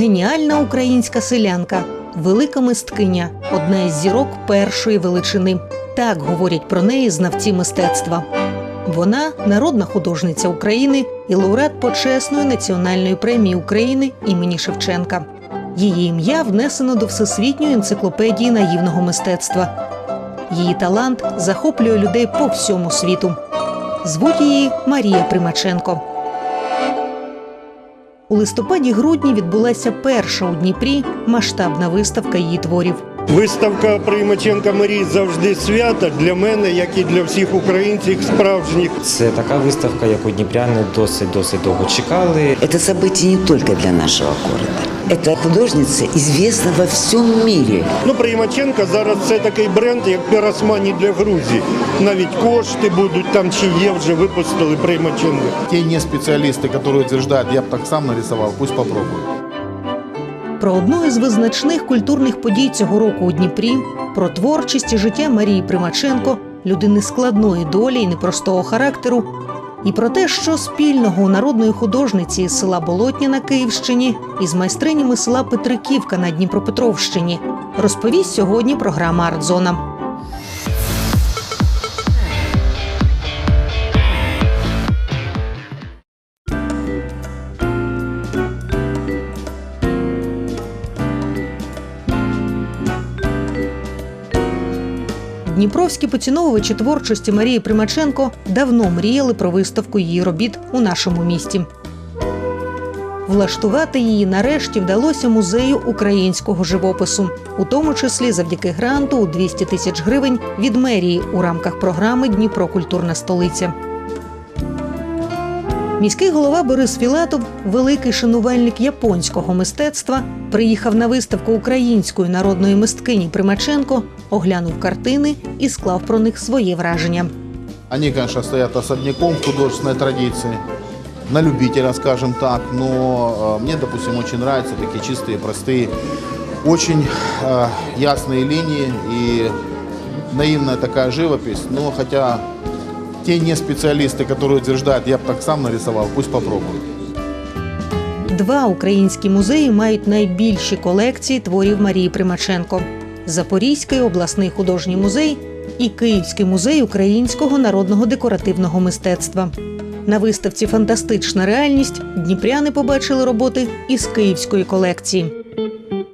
геніальна українська селянка, велика мисткиня, одна із зірок першої величини. Так говорять про неї знавці мистецтва. Вона народна художниця України і лауреат почесної національної премії України імені Шевченка. Її ім'я внесено до Всесвітньої енциклопедії наївного мистецтва. Її талант захоплює людей по всьому світу. Звуть її Марія Примаченко. У листопаді-грудні відбулася перша у Дніпрі масштабна виставка її творів. Виставка Примаченка Марії завжди свята для мене, як і для всіх українців справжніх. Це така виставка, яку дніпряни досить досить довго чекали. Это событие не только для нашего города. Эта художница известна во всем мире. Ну, Примаченка зараз це такий бренд, як піросмані для Грузії. Навіть кошти будуть там чи є вже випустили Примаченка. Те не специалисты, которые утверждают, я бы так сам нарисовал, пусть попробуют. Про одну із визначних культурних подій цього року у Дніпрі, про творчість і життя Марії Примаченко, людини складної долі і непростого характеру, і про те, що спільного у народної художниці з села Болотня на Київщині і з майстринями села Петриківка на Дніпропетровщині, розповість сьогодні програма Артзона. Дніпровські поціновувачі творчості Марії Примаченко давно мріяли про виставку її робіт у нашому місті. Влаштувати її нарешті вдалося музею українського живопису, у тому числі завдяки гранту у 200 тисяч гривень від мерії у рамках програми Дніпро культурна столиця. Міський голова Борис Філатов, великий шанувальник японського мистецтва, приїхав на виставку української народної мисткині Примаченко, оглянув картини і склав про них своє враження. Они, конечно, стоят особняком в художественной традиции, на любителя, скажем так, но э, мне, допустим, очень нравятся такие чистые, простые, очень э, ясные линии и наивная такая живопись, но хотя те не специалисты, которые утверждают, я бы так сам нарисовал, пусть попробуют. Два українські музеї мають найбільші колекції творів Марії Примаченко: Запорізький обласний художній музей і Київський музей українського народного декоративного мистецтва. На виставці Фантастична реальність дніпряни побачили роботи із київської колекції.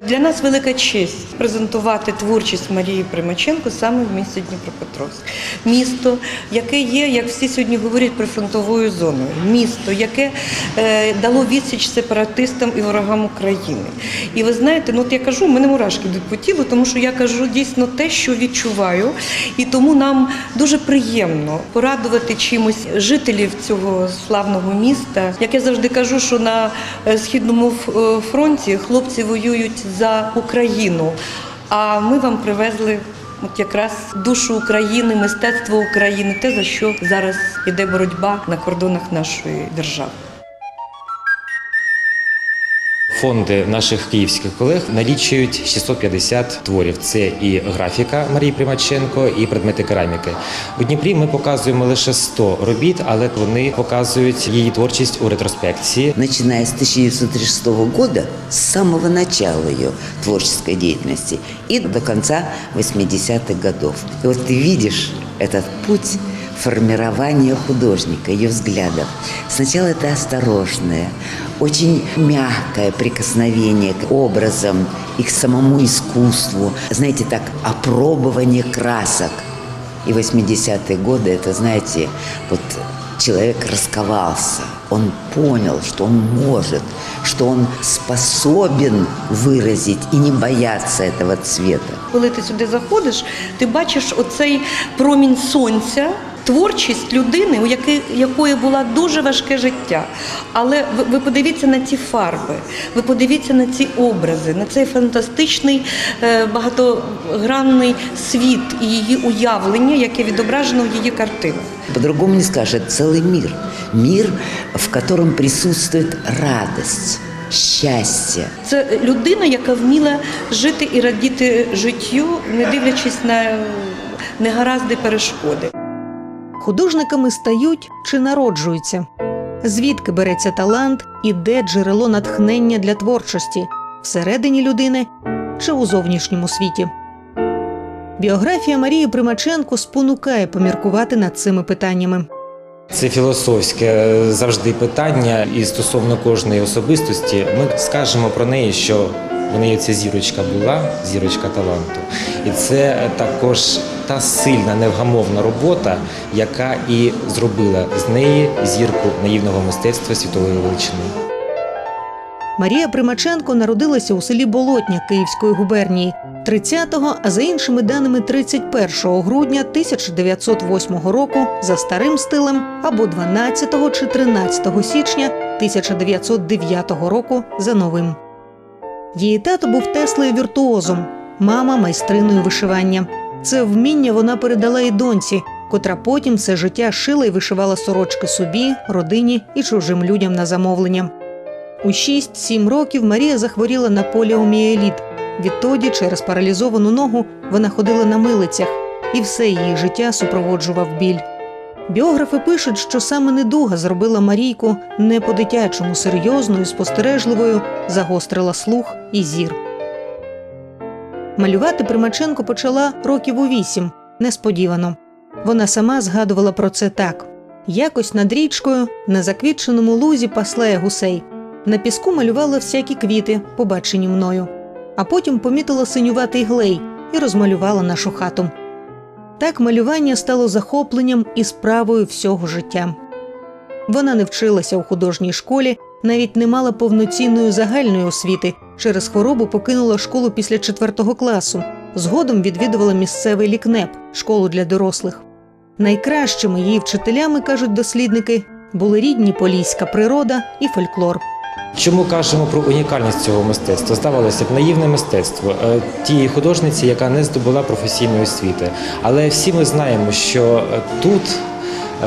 Для нас велика честь презентувати творчість Марії Примаченко саме в місті Дніпропетровськ. Місто, яке є, як всі сьогодні говорять, прифронтовою зоною. Місто, яке е, дало відсіч сепаратистам і ворогам України. І ви знаєте, ну от я кажу, мене мурашки йдуть по тілу, тому що я кажу дійсно те, що відчуваю. І тому нам дуже приємно порадувати чимось жителів цього славного міста. Як я завжди кажу, що на е, східному е, фронті хлопці воюють за Україну. А ми вам привезли от якраз душу України, мистецтво України, те за що зараз іде боротьба на кордонах нашої держави. Фонди наших київських колег налічують 650 творів. Це і графіка Марії Примаченко, і предмети кераміки. У Дніпрі ми показуємо лише 100 робіт, але вони показують її творчість у ретроспекції. Начиная с 1936 года, с самого начала ее творческой деятельности и до конца 80-х годов. И вот ты видишь этот путь формирования художника, ее взглядов. Сначала это осторожное, очень мягкое прикосновение к образам и к самому искусству. Знаете, так, опробование красок. И 80-е годы, это, знаете, вот человек расковался, он понял, что он может, что он способен выразить и не бояться этого цвета. Коли ти сюди заходиш, ти бачиш оцей промінь сонця. Творчість людини, у якої, якої було дуже важке життя. Але ви, ви подивіться на ці фарби, ви подивіться на ці образи, на цей фантастичний е, багатогранний світ і її уявлення, яке відображено в її картинах. По-другому не скажешь, это целый мир. Мир, в котором присутствует радость, счастье. Це людина, яка вміла жити і радіти життю, не дивлячись на негаразди перешкоди. Художниками стають чи народжуються. Звідки береться талант і де джерело натхнення для творчості всередині людини чи у зовнішньому світі? Біографія Марії Примаченко спонукає поміркувати над цими питаннями. Це філософське е, завжди питання, і стосовно кожної особистості ми скажемо про неї, що в неї ця зірочка була, зірочка таланту. І це також та сильна, невгамовна робота, яка і зробила з неї зірку наївного мистецтва світової величини. Марія Примаченко народилася у селі Болотня Київської губернії 30-го, а за іншими даними 31 грудня 1908 року за старим стилем або 12 чи 13 січня 1909 року за новим. Її тато був Теслею віртуозом, мама майстриною вишивання. Це вміння вона передала і доньці, котра потім все життя шила і вишивала сорочки собі, родині і чужим людям на замовлення. У 6-7 років Марія захворіла на поліомієліт. Відтоді, через паралізовану ногу, вона ходила на милицях, і все її життя супроводжував біль. Біографи пишуть, що саме недуга зробила Марійку не по-дитячому серйозною, спостережливою, загострила слух і зір. Малювати Примаченко почала років у вісім, несподівано. Вона сама згадувала про це так: якось над річкою на заквітченому лузі пасла я гусей. На піску малювала всякі квіти, побачені мною, а потім помітила синюватий глей і розмалювала нашу хату. Так малювання стало захопленням і справою всього життя. Вона не вчилася у художній школі, навіть не мала повноцінної загальної освіти. Через хворобу покинула школу після четвертого класу. Згодом відвідувала місцевий лікнеп школу для дорослих. Найкращими її вчителями, кажуть дослідники, були рідні поліська природа і фольклор. Чому кажемо про унікальність цього мистецтва? Здавалося б, наївне мистецтво е, тієї художниці, яка не здобула професійної освіти. Але всі ми знаємо, що тут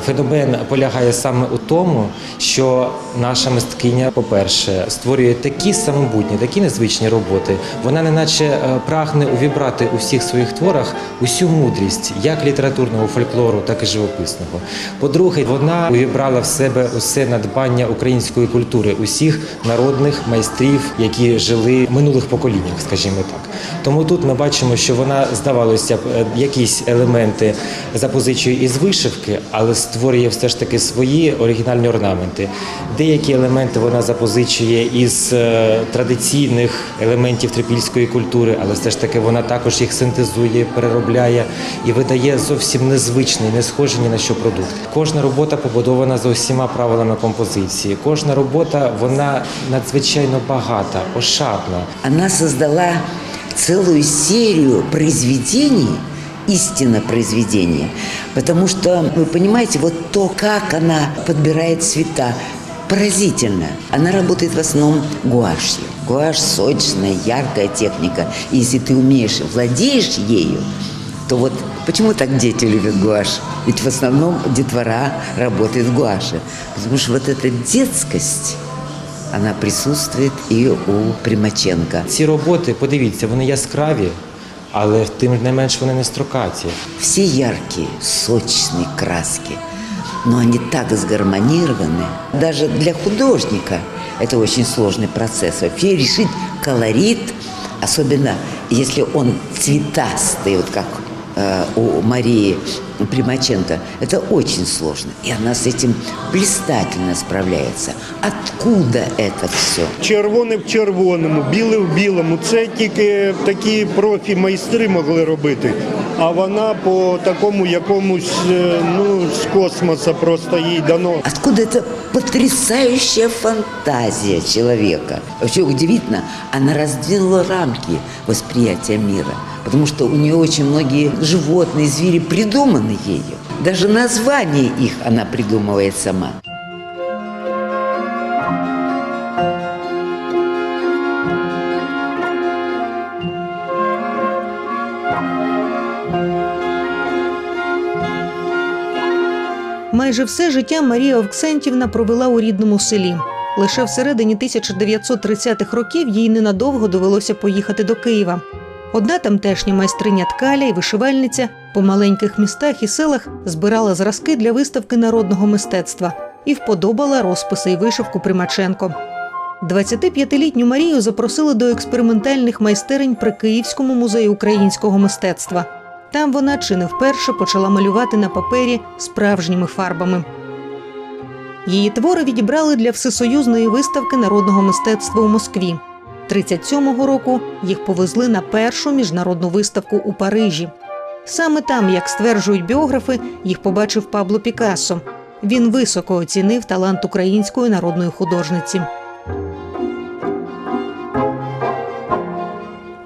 феномен полягає саме у тому, що наша мисткиня, по-перше, створює такі самобутні, такі незвичні роботи. Вона неначе е, прагне увібрати у всіх своїх творах усю мудрість, як літературного фольклору, так і живописного. По-друге, вона увібрала в себе усе надбання української культури, усіх народних майстрів, які жили в минулих поколіннях, скажімо так. Тому тут ми бачимо, що вона здавалося б е, якісь елементи запозичує із вишивки, але створює все ж таки свої оригінальні орнаменти. Деякі елементи вона запозичує із е, традиційних елементів трипільської культури, але все ж таки вона також їх синтезує, переробляє і видає зовсім незвичний, не схожий ні на що продукт. Кожна робота побудована за усіма правилами композиції. Кожна робота вона надзвичайно багата, ошатна. Она создала целую серию произведений, истинно произведения. Потому что, вы понимаете, вот то, как она подбирает цвета, поразительно. Она работает в основном гуашью. Гуашь сочная, яркая техника. И если ты умеешь, владеешь ею, то вот почему так дети любят гуашь? Ведь в основном детвора работает в гуаше. Потому что вот эта детскость, она присутствует и у Примаченко. Ці роботи, подивіться, вони яскраві, але тим не менш вони не строкаті. Все яркие, сочные краски, но они так сгармонированы. Даже для художника это очень сложный процесс. Вообще решить колорит, особенно если он цветастый, вот как э, у Марии Примаченко, это очень сложно. И она с этим блистательно справляется. Откуда это все? Червоне в червоному, біле в білому. Це тільки такі профі майстри могли робити. А вона по такому якомусь е, ну з космоса просто їй дано. Откуда эта потрясающая фантазия человека? Вообще удивительно, она раздвинула рамки восприятия мира, потому что у нее очень многие животные, звери придуманы ею. Даже названия их она придумывает сама. Майже все життя Марія Овксентівна провела у рідному селі. Лише всередині 1930-х років їй ненадовго довелося поїхати до Києва. Одна тамтешня майстриня ткаля і вишивальниця по маленьких містах і селах збирала зразки для виставки народного мистецтва. і вподобала розписи і вишивку Примаченко. 25-літню Марію запросили до експериментальних майстерень при Київському музеї українського мистецтва. Там вона чи не вперше почала малювати на папері справжніми фарбами. Її твори відібрали для всесоюзної виставки народного мистецтва у Москві. 37-го року їх повезли на першу міжнародну виставку у Парижі. Саме там, як стверджують біографи, їх побачив Пабло Пікассо. Він високо оцінив талант української народної художниці.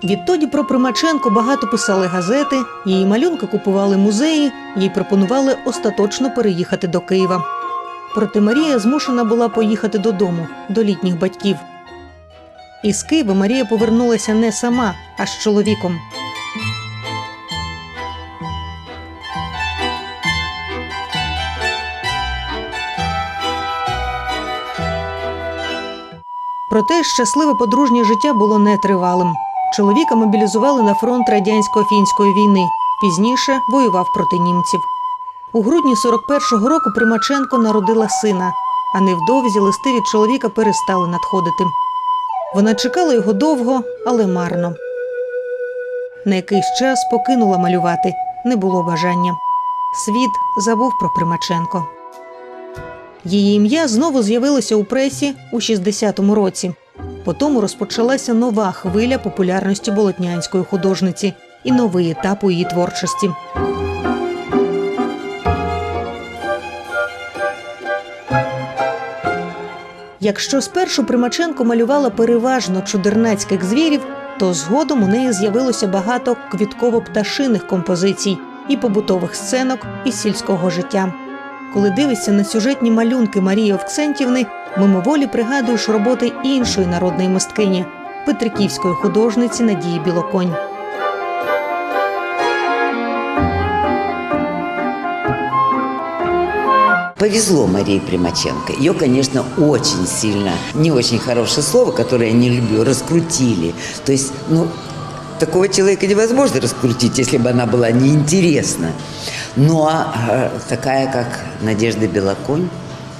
Відтоді про Примаченко багато писали газети, її малюнки купували музеї, їй пропонували остаточно переїхати до Києва. Проте Марія змушена була поїхати додому, до літніх батьків. Із Києва Марія повернулася не сама, а з чоловіком. Проте щасливе подружнє життя було нетривалим. Чоловіка мобілізували на фронт радянсько-фінської війни. Пізніше воював проти німців. У грудні 41-го року Примаченко народила сина, а невдовзі листи від чоловіка перестали надходити. Вона чекала його довго, але марно. На якийсь час покинула малювати, не було бажання. Світ забув про Примаченко. Її ім'я знову з'явилося у пресі у 60-му році. Потім розпочалася нова хвиля популярності болотнянської художниці і новий етап у її творчості. Якщо спершу Примаченко малювала переважно чудернацьких звірів, то згодом у неї з'явилося багато квітково-пташиних композицій і побутових сценок із сільського життя. Коли дивишся на сюжетні малюнки Марії Овксентівни, мимоволі пригадуєш роботи іншої народної мисткині петриківської художниці Надії Білоконь. Повезло Марии Примаченко. Ее, конечно, очень сильно, не очень хорошее слово, которое я не люблю, раскрутили. То есть, ну, такого человека невозможно раскрутить, если бы она была неинтересна. Ну, а э, такая, как Надежда Белоконь,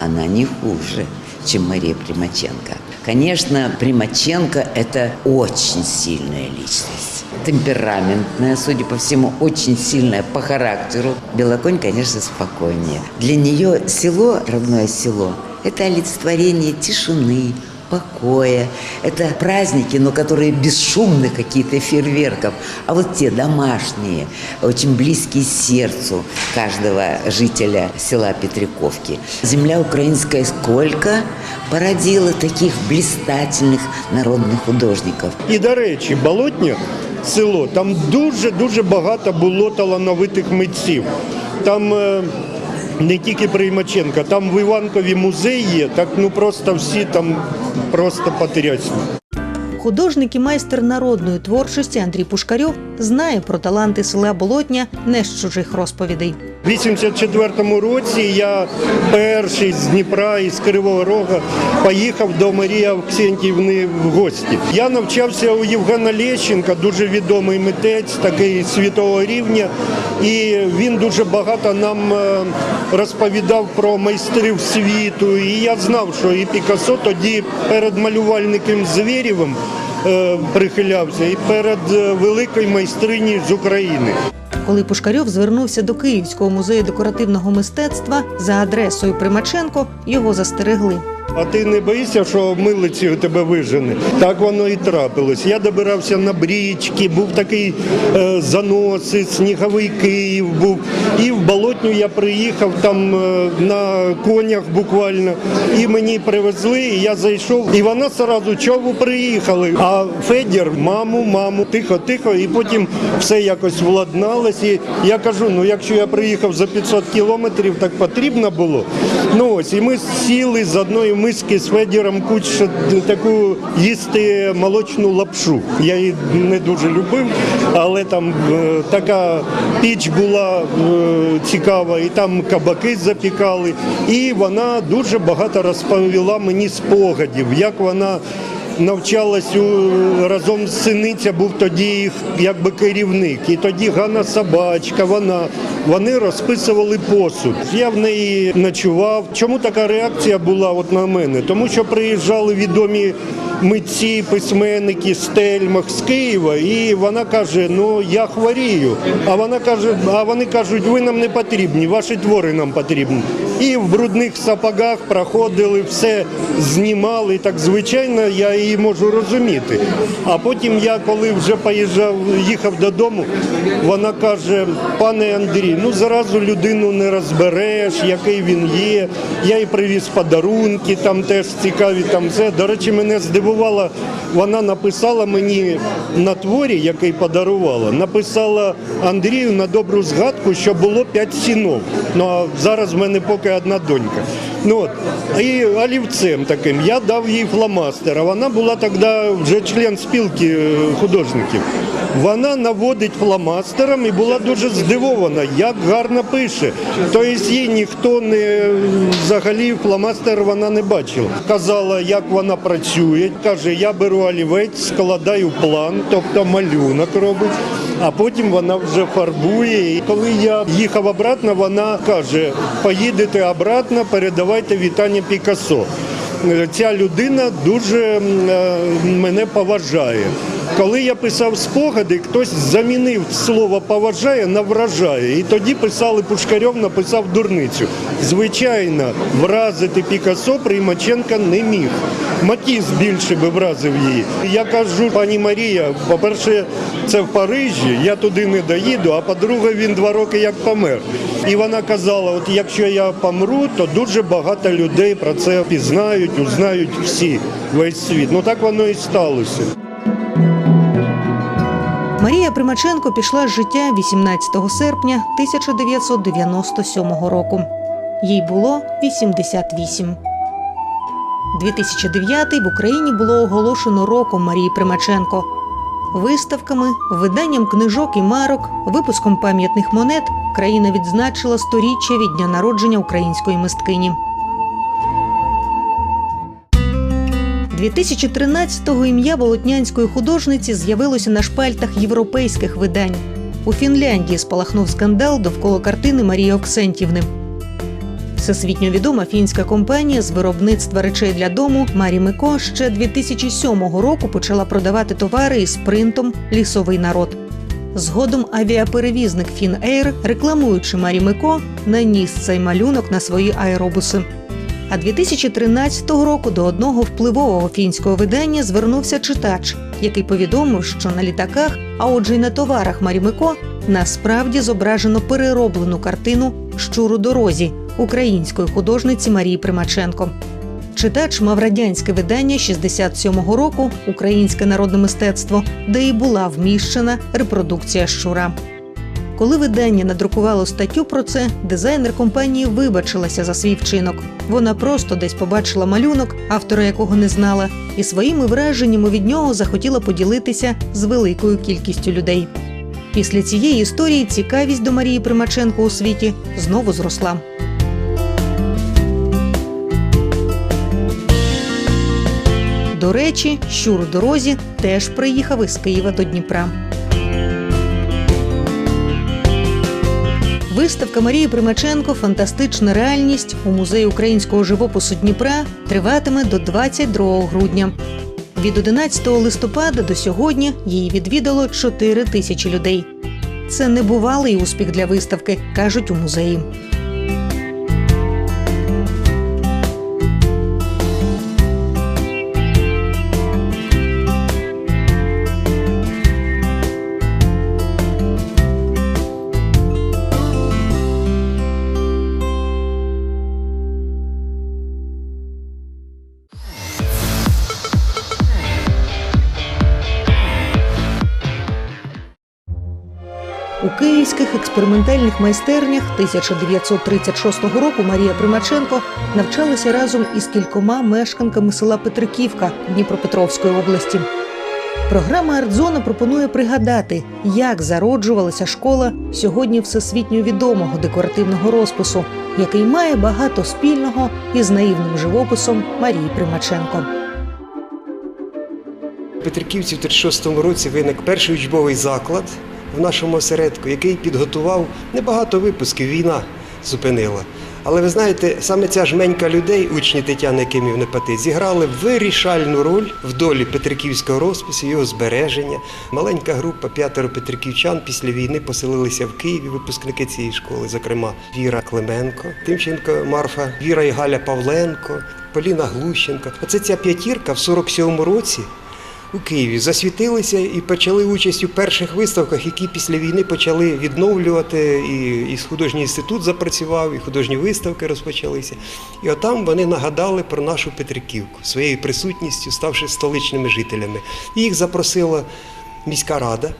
она не хуже, чем Мария Примаченко. Конечно, Примаченко – это очень сильная личность. Темпераментная, судя по всему, очень сильная по характеру. Белоконь, конечно, спокойнее. Для нее село, родное село, это олицетворение тишины, покоя. Это праздники, но которые бесшумных какие-то фейерверков. А вот те домашние, очень близкие сердцу каждого жителя села Петриковки. Земля украинская сколько породила таких блистательных народных художников. І до речі, болотня село, там дуже-дуже багато було талановитих митців. Там е, не тільки Приймаченка, там в Іванкові музей є, так ну просто всі там просто потрясні. Художник і майстер народної творчості Андрій Пушкарьов знає про таланти села Болотня не з чужих розповідей. У 84-му році я перший з Дніпра із Кривого Рога поїхав до Марії Авксентівни в гості. Я навчався у Євгена Лещенка, дуже відомий митець, такий світового рівня. І він дуже багато нам е, розповідав про майстрів світу. І я знав, що і Пікассо тоді перед малювальником Звєрєвим е, прихилявся, і перед е, великою майстрині з України. Коли Пушкарьов звернувся до Київського музею декоративного мистецтва за адресою Примаченко, його застерегли. А ти не боїшся, що милиці у тебе вижене? Так воно і трапилось. Я добирався на брічки, був такий е, заносить, сніговий Київ був. І в болотню я приїхав там е, на конях буквально. І мені привезли, і я зайшов. І вона одразу, чого приїхали? А Федір, маму, маму, тихо, тихо. І потім все якось владналось. І я кажу: ну якщо я приїхав за 500 кілометрів, так потрібно було. Ну ось, і ми сіли з одної миски з Федіром куч таку їсти молочну лапшу. Я її не дуже любив, але там е, така піч була е, цікава, і там кабаки запікали. І вона дуже багато розповіла мені спогадів, як вона навчалась у, разом з синиця, був тоді їх якби керівник. І тоді Ганна Собачка, вона, вони розписували посуд. Я в неї ночував. Чому така реакція була от на мене? Тому що приїжджали відомі митці, письменники з Тельмах, з Києва, і вона каже: Ну я хворію. А вона каже, а вони кажуть, ви нам не потрібні, ваші твори нам потрібні. І в брудних сапогах проходили, все знімали. Так звичайно, я її можу розуміти. А потім я, коли вже поїжджав, їхав додому, вона каже: пане Андрій, ну зразу людину не розбереш, який він є. Я їй привіз подарунки, там теж цікаві. Там все. До речі, мене здивувало, вона написала мені на творі, який подарувала, написала Андрію на добру згадку, що було п'ять сінов. Ну а зараз в мене поки одна донька. Ну от і олівцем таким я дав їй фломастер. А вона була тоді вже член спілки е, художників. Вона наводить фломастером і була дуже здивована, як гарно пише. Тобто їй ніхто не взагалі фломастер вона не бачила. Казала, як вона працює. Каже, я беру олівець, складаю план, тобто малюнок робить. А потім вона вже фарбує. І коли я їхав обратно, вона каже: поїдете обратно, передавайте вітання Пікассо. Е, Ця людина дуже е, мене поважає. Коли я писав спогади, хтось замінив слово поважає на вражає. І тоді писали Пушкарьов, написав дурницю. Звичайно, вразити Пікассо Примаченка не міг. Матіс більше би вразив її. Я кажу, пані Марія, по-перше, це в Парижі, я туди не доїду, а по-друге, він два роки як помер. І вона казала: от якщо я помру, то дуже багато людей про це пізнають, узнають всі, весь світ. Ну так воно і сталося. Марія Примаченко пішла з життя 18 серпня 1997 року. Їй було 88. 2009 в Україні було оголошено роком Марії Примаченко. Виставками, виданням книжок і марок, випуском пам'ятних монет країна відзначила сторіччя від дня народження української мисткині. 2013-го ім'я болотнянської художниці з'явилося на шпальтах європейських видань. У Фінляндії спалахнув скандал довкола картини Марії Оксентівни. Всесвітньо відома фінська компанія з виробництва речей для дому Марі Мико ще 2007 року почала продавати товари із принтом Лісовий народ. Згодом авіаперевізник Фінейр, рекламуючи Марі Мико, наніс цей малюнок на свої аеробуси. А 2013 року до одного впливового фінського видання звернувся читач, який повідомив, що на літаках, а отже й на товарах Марімико, насправді зображено перероблену картину Щур у дорозі української художниці Марії Примаченко. Читач мав радянське видання 67-го року Українське народне мистецтво, де і була вміщена репродукція щура. Коли видання надрукувало статтю про це, дизайнер компанії вибачилася за свій вчинок. Вона просто десь побачила малюнок, автора якого не знала, і своїми враженнями від нього захотіла поділитися з великою кількістю людей. Після цієї історії цікавість до Марії Примаченко у світі знову зросла. До речі, щур у дорозі теж приїхав із Києва до Дніпра. Виставка Марії Примаченко Фантастична реальність у музеї українського живопису Дніпра триватиме до 22 грудня. Від 11 листопада до сьогодні її відвідало 4 тисячі людей. Це небувалий успіх для виставки, кажуть у музеї. Експериментальних майстернях 1936 року Марія Примаченко навчалася разом із кількома мешканками села Петриківка Дніпропетровської області. Програма Артзона пропонує пригадати, як зароджувалася школа сьогодні всесвітньо відомого декоративного розпису, який має багато спільного із наївним живописом Марії Примаченко. Петриківці в 36-му році виник перший учбовий заклад в нашому осередку, який підготував небагато випусків. Війна зупинила. Але ви знаєте, саме ця жменька людей, учні Тетяни Кимівни Пати, зіграли вирішальну роль в долі Петриківського розпису, його збереження. Маленька група п'ятеро петриківчан після війни поселилися в Києві, випускники цієї школи, зокрема Віра Клименко, Тимченко Марфа, Віра і Галя Павленко, Поліна Глущенко. Оце ця п'ятірка в 47-му році у Києві засвітилися і почали участь у перших виставках, які після війни почали відновлювати. І, і художній інститут запрацював, і художні виставки розпочалися. І отам вони нагадали про нашу Петриківку своєю присутністю, ставши столичними жителями. І їх запросила міська рада.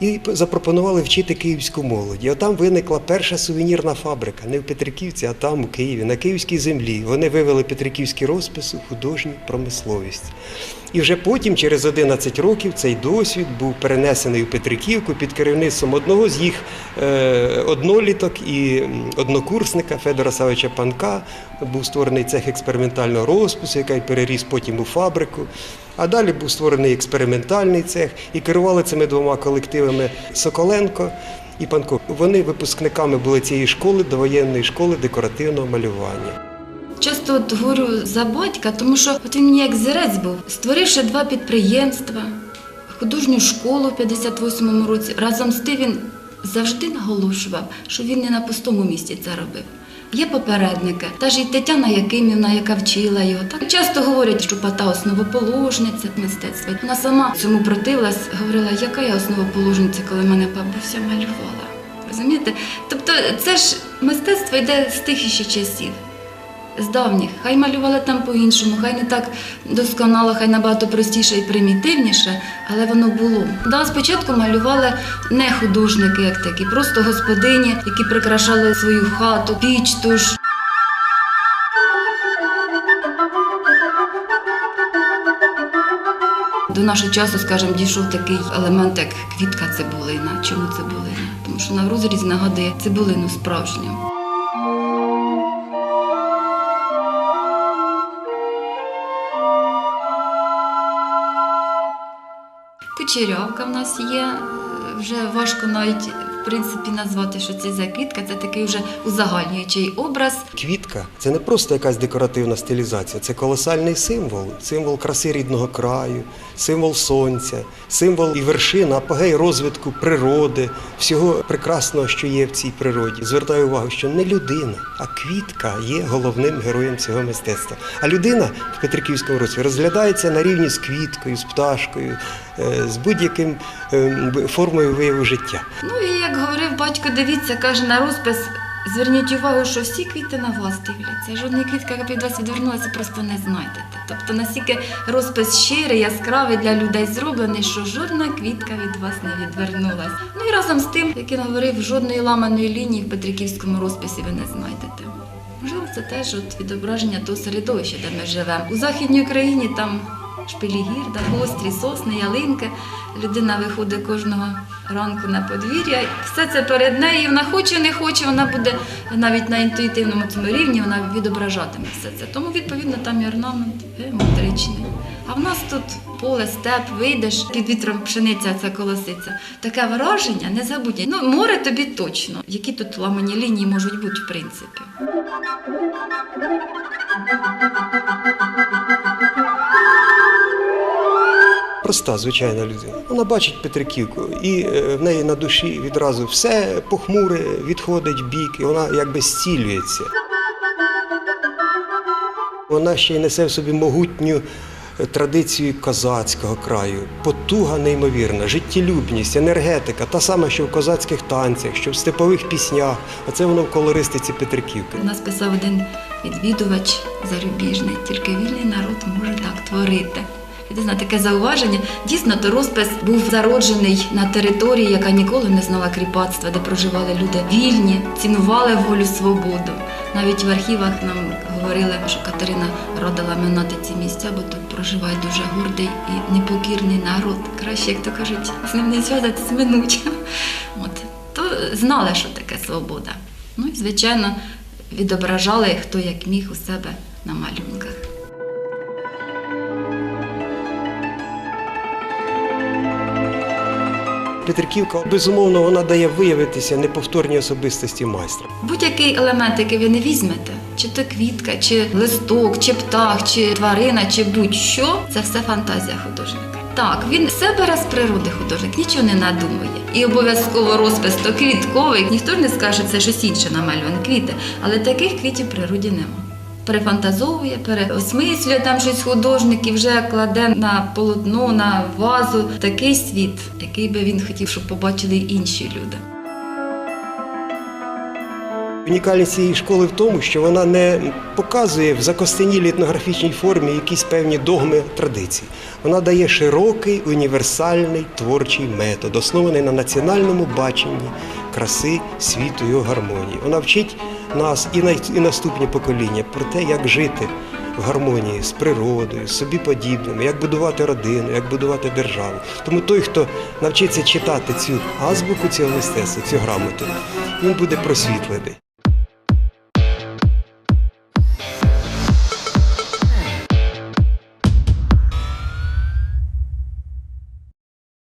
І запропонували вчити київську молодь. І отам виникла перша сувенірна фабрика, не в Петриківці, а там, у Києві, на київській землі. Вони вивели петриківський розпис у художню промисловість. І вже потім, через 11 років, цей досвід був перенесений у Петриківку під керівництвом одного з їх е, одноліток і однокурсника Федора Савича Панка. Був створений цех експериментального розпису, який переріс потім у фабрику. А далі був створений експериментальний цех і керували цими двома колективами Соколенко і Панко. Вони випускниками були цієї школи, довоєнної школи декоративного малювання. Часто от говорю за батька, тому що от він мені як зірець був, створивши два підприємства, художню школу в 58-му році. Разом з тим він завжди наголошував, що він не на пустому місці це робив. Є попередники, та ж і Тетяна Якимівна, яка вчила його. Так часто говорять, що Пата основоположниця мистецтва. Вона сама цьому противилась, говорила, яка я основоположниця, коли мене бабуся малювала. Розумієте? Тобто це ж мистецтво йде з тих іще часів з давніх. Хай малювали там по-іншому, хай не так досконало, хай набагато простіше і примітивніше, але воно було. Да, спочатку малювали не художники, як такі, просто господині, які прикрашали свою хату, піч ту ж. До нашого часу, скажімо, дійшов такий елемент, як квітка цибулина. Чому цибулина? Тому що на розрізі нагадує цибулину справжню. Кучерявка в нас є. Вже важко навіть в принципі назвати, що це за квітка. Це такий вже узагальнюючий образ. Квітка це не просто якась декоративна стилізація, це колосальний символ, символ краси рідного краю, символ сонця, символ і вершин, апогей розвитку природи, всього прекрасного, що є в цій природі. Звертаю увагу, що не людина, а квітка є головним героєм цього мистецтва. А людина в Петриківському році розглядається на рівні з квіткою, з пташкою, з будь-яким е, формою вияву життя. Ну і як говорив батько, дивіться, каже на розпис. Зверніть увагу, що всі квіти на вас дивляться. Жодної квітка, яка від вас відвернулася, просто не знайдете. Тобто настільки розпис щирий, яскравий для людей зроблений, що жодна квітка від вас не відвернулась. Ну і разом з тим, як він говорив, жодної ламаної лінії в Петриківському розписі ви не знайдете. Можливо, це теж от відображення того середовища, де ми живемо. У Західній Україні там шпилі гір, да, гострі сосни, ялинки. Людина виходить кожного ранку на подвір'я. Все це перед нею. Вона хоче, не хоче, вона буде навіть на інтуїтивному цьому рівні, вона відображатиме все це. Тому, відповідно, там і орнамент геометричний. А в нас тут поле, степ, вийдеш, під вітром пшениця ця колоситься. Таке враження незабутнє. Ну, море тобі точно. Які тут ламані лінії можуть бути, в принципі. Проста, звичайна людина. Вона бачить Петриківку, і е, в неї на душі відразу все похмуре відходить бік, і вона якби зцілюється. Вона ще й несе в собі могутню е, традицію козацького краю, потуга неймовірна, життєлюбність, енергетика, та сама, що в козацьких танцях, що в степових піснях. Оце воно в колористиці Петриківки. У нас писав один відвідувач зарубіжний, тільки вільний народ може так творити. Єдине таке зауваження. Дійсно, то розпис був зароджений на території, яка ніколи не знала кріпацтва, де проживали люди вільні, цінували волю свободу. Навіть в архівах нам говорили, що Катерина радила минати ці місця, бо тут проживає дуже гордий і непокірний народ. Краще, як то кажуть, з ним не зв'язатися минуть. От. То знали, що таке свобода. Ну і, звичайно, відображали хто як міг у себе на малюнках. Петриківка безумовно вона дає виявитися неповторній особистості майстра. Будь-який елемент, який ви не візьмете, чи то квітка, чи листок, чи птах, чи тварина, чи будь-що це все фантазія художника. Так, він все бере з природи художник, нічого не надумує. І обов'язково розпис то квітковий. Ніхто не скаже, це щось інше намалюване квіти, але таких квітів в природі нема. Перефантазовує, переосмислює там щось художник і вже кладе на полотно, на вазу такий світ, який би він хотів, щоб побачили інші люди. Унікальність цієї школи в тому, що вона не показує в закостенілій етнографічній формі якісь певні догми традицій. Вона дає широкий універсальний творчий метод, оснований на національному баченні краси, світу його гармонії. Вона вчить нас і, на, і наступні покоління про те, як жити в гармонії з природою, з собі подібними, як будувати родину, як будувати державу. Тому той, хто навчиться читати цю азбуку цього мистецтва, цю грамоту, він буде просвітлений.